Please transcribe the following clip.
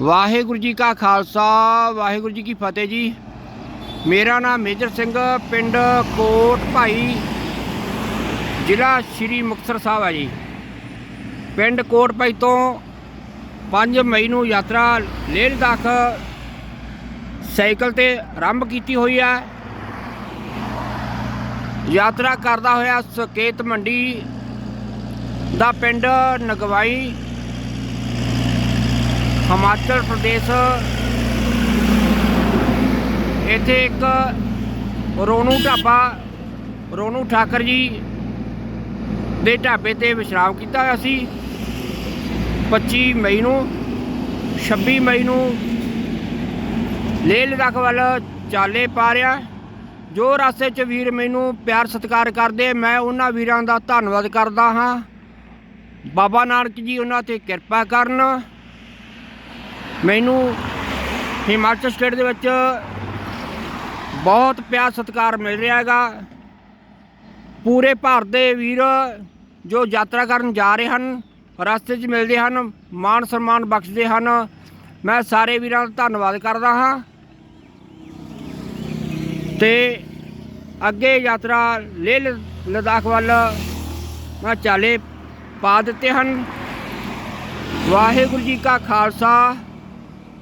ਵਾਹਿਗੁਰੂ ਜੀ ਕਾ ਖਾਲਸਾ, ਵਾਹਿਗੁਰੂ ਜੀ ਕੀ ਫਤਿਹ ਜੀ। ਮੇਰਾ ਨਾਮ ਮੇਜਰ ਸਿੰਘ, ਪਿੰਡ ਕੋਟ ਭਾਈ, ਜ਼ਿਲ੍ਹਾ ਸ਼੍ਰੀ ਮੁਕਤਸਰ ਸਾਹਿਬ ਹੈ ਜੀ। ਪਿੰਡ ਕੋਟ ਭਾਈ ਤੋਂ 5 ਮਈ ਨੂੰ ਯਾਤਰਾ ਲੇਹ ਲਦਾਖ ਸਾਈਕਲ ਤੇ ਆਰੰਭ ਕੀਤੀ ਹੋਈ ਹੈ ਯਾਤਰਾ ਕਰਦਾ ਹੋਇਆ ਸਕੇਤ ਮੰਡੀ ਦਾ ਪਿੰਡ ਨਗਵਾਈ ਹਿਮਾਚਲ ਪ੍ਰਦੇਸ਼। ਇੱਥੇ ਇੱਕ ਰੋਨੂ ਢਾਬਾ, ਰੋਨੂ ਠਾਕਰ ਜੀ ਦੇ ਢਾਬੇ ਤੇ ਵਿਸ਼ਰਾਮ ਕੀਤਾ ਹੋਇਆ ਸੀ। 25 ਮਈ ਨੂੰ 26 ਮਈ ਨੂੰ ਲੇਹ ਲਦਾਖ ਵੱਲ ਚਾਲੇ ਪਾ ਰਿਹਾ। ਜੋ ਰਸਤੇ 'ਚ ਵੀਰ ਮੈਨੂੰ ਪਿਆਰ ਸਤਿਕਾਰ ਕਰਦੇ, ਮੈਂ ਉਹਨਾਂ ਵੀਰਾਂ ਦਾ ਧੰਨਵਾਦ ਕਰਦਾ ਹਾਂ। ਬਾਬਾ ਨਾਨਕ ਜੀ ਉਹਨਾਂ ਤੇ ਕਿਰਪਾ ਕਰਨ। ਮੈਨੂੰ ਹਿਮਾਚਲ ਸਟੇਟ ਦੇ ਵਿੱਚ ਬਹੁਤ ਪਿਆਰ ਸਤਿਕਾਰ ਮਿਲ ਰਿਹਾ ਹੈਗਾ। ਪੂਰੇ ਭਾਰਤ ਦੇ ਵੀਰ ਜੋ ਯਾਤਰਾ ਕਰਨ ਜਾ ਰਹੇ ਹਨ, ਰਸਤੇ 'ਚ ਮਿਲਦੇ ਹਨ, ਮਾਣ ਸਨਮਾਨ ਬਖਸ਼ਦੇ ਹਨ। ਮੈਂ ਸਾਰੇ ਵੀਰਾਂ ਦਾ ਧੰਨਵਾਦ ਕਰਦਾ ਹਾਂ। ਤੇ ਅੱਗੇ ਯਾਤਰਾ ਲੇਹ ਲਦਾਖ ਵੱਲ ਮੈਂ ਚਾਲੇ ਪਾ ਦਿੱਤੇ ਹਨ। ਵਾਹਿਗੁਰੂ ਜੀ ਕਾ ਖਾਲਸਾ